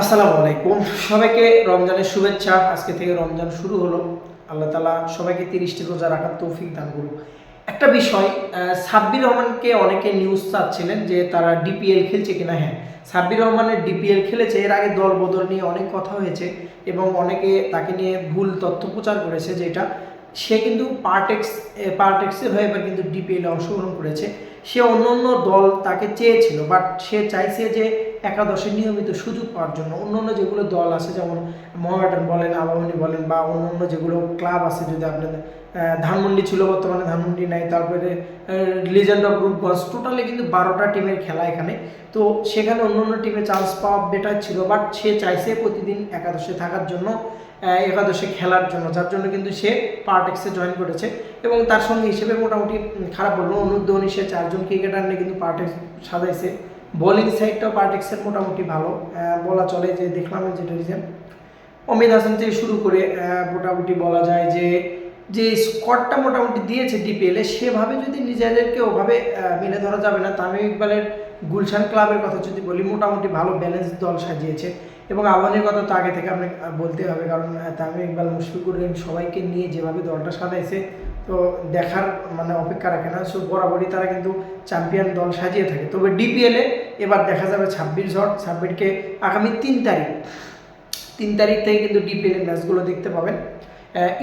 আসসালামু আলাইকুম। সবাইকে রমজানের শুভেচ্ছা। আজকে থেকে রমজান শুরু হলো। আল্লাহ তালা সবাইকে তিরিশটি রোজা রাখার তৌফিক দান করুক। একটা বিষয় সাব্বির রহমানকে অনেকে নিউজ চাচ্ছিলেন যে তারা ডিপিএল খেলছে কিনা। হ্যাঁ সাব্বির রহমানের ডিপিএল খেলেছে, এর আগে দল বদল নিয়ে অনেক কথা হয়েছে এবং অনেকে তাকে নিয়ে ভুল তথ্য প্রচার করেছে যেটা সে কিন্তু পার্টেক্স পার্টেক্সের হয়ে এবার কিন্তু ডিপিএলে অংশগ্রহণ করেছে। সে অন্য অন্য দল তাকে চেয়েছিল বাট সে চাইছে যে একাদশে নিয়মিত সুযোগ পাওয়ার জন্য। অন্য অন্য যেগুলো দল আছে, যেমন মোহামেডান বলেন, আবাহনী বলেন, বা অন্য অন্য যেগুলো ক্লাব আছে, যদি আপনাদের ধানমন্ডি ছিল, বর্তমানে ধানমন্ডি নাই, তারপরে লিজেন্ড অফ রূপগঞ্জ টোটালি কিন্তু বারোটা টিমের খেলা এখানে। তো সেখানে অন্য অন্য টিমে চান্স পাওয়া বেটার ছিল বাট সে চাইছে প্রতিদিন একাদশে থাকার জন্য। একাদশে খেলার জন্য, যার জন্য কিন্তু সে পার্টেক্সে জয়েন করেছে এবং তার সঙ্গে হিসেবে মোটামুটি খারাপ বলব অনুদ্রোহী সে চারজন ক্রিকেটার নিয়ে কিন্তু পার্টেক্স সাজাইছে। বোলিং সাইডটাও পার্টেক্সের মোটামুটি ভালো। বলা চলে যে দেখলাম যেটা রিজেন অমিত হাসান থেকে শুরু করে মোটামুটি বলা যায় যে যে স্কটটা মোটামুটি দিয়েছে ডিপিএলে সেভাবে যদি নিজেদেরকে ওভাবে মেনে ধরা যাবে না, তামিম ইকবালের গুলশান ক্লাবের কথা যদি বলি মোটামুটি ভালো ব্যালেন্স দল সাজিয়েছে। এবং আহ্বানের কথা তো আগে থেকে আপনি আহ, বলতে হবে কারণ তামিম ইকবাল মুশফিকুর রহিম সবাইকে নিয়ে যেভাবে দলটা সাজাইছে তো দেখার মানে অপেক্ষা রাখে না। সো বরাবরই তারা কিন্তু চ্যাম্পিয়ন দল সাজিয়ে থাকে। তবে ডিপিএলে এবার দেখা যাবে ছাব্বিশ ঝড়। ছাব্বিশকে আগামী তিন তারিখ তিন তারিখ থেকে কিন্তু ডিপিএল এর ম্যাচগুলো দেখতে পাবেন।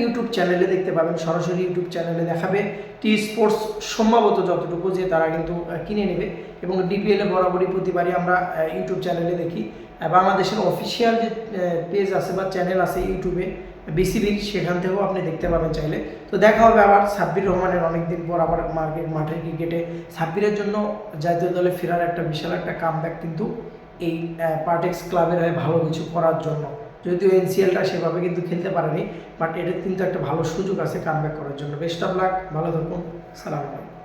ইউটিউব চ্যানেলে দেখতে পাবেন, সরাসরি ইউটিউব চ্যানেলে দেখাবে। টি স্পোর্টস সম্ভবত যতটুকু যে তারা কিন্তু কিনে নেবে। এবং ডিপিএলে বরাবরই প্রতিবারই আমরা ইউটিউব চ্যানেলে দেখি। বাংলাদেশের অফিসিয়াল যে পেজ আছে বা চ্যানেল আছে ইউটিউবে বিসিবির সেখান থেকেও আপনি দেখতে পাবেন চাইলে। তো দেখা হবে আবার সাব্বির রহমানের অনেকদিন পর আবার মার্কেট মাঠের ক্রিকেটে সাব্বিরের জন্য জাতীয় দলে ফেরার একটা বিশাল একটা কামব্যাক কিন্তু এই পার্টেক্স ক্লাবের হয়ে ভালো কিছু করার জন্য। যদিও এনসিএলটা সেভাবে কিন্তু খেলতে পারেনি বাট এটার কিন্তু একটা ভালো সুযোগ আছে কামব্যাক করার জন্য। বেস্ট অফ লাক, ভালো থাকুন, সালাম আলাইকুম।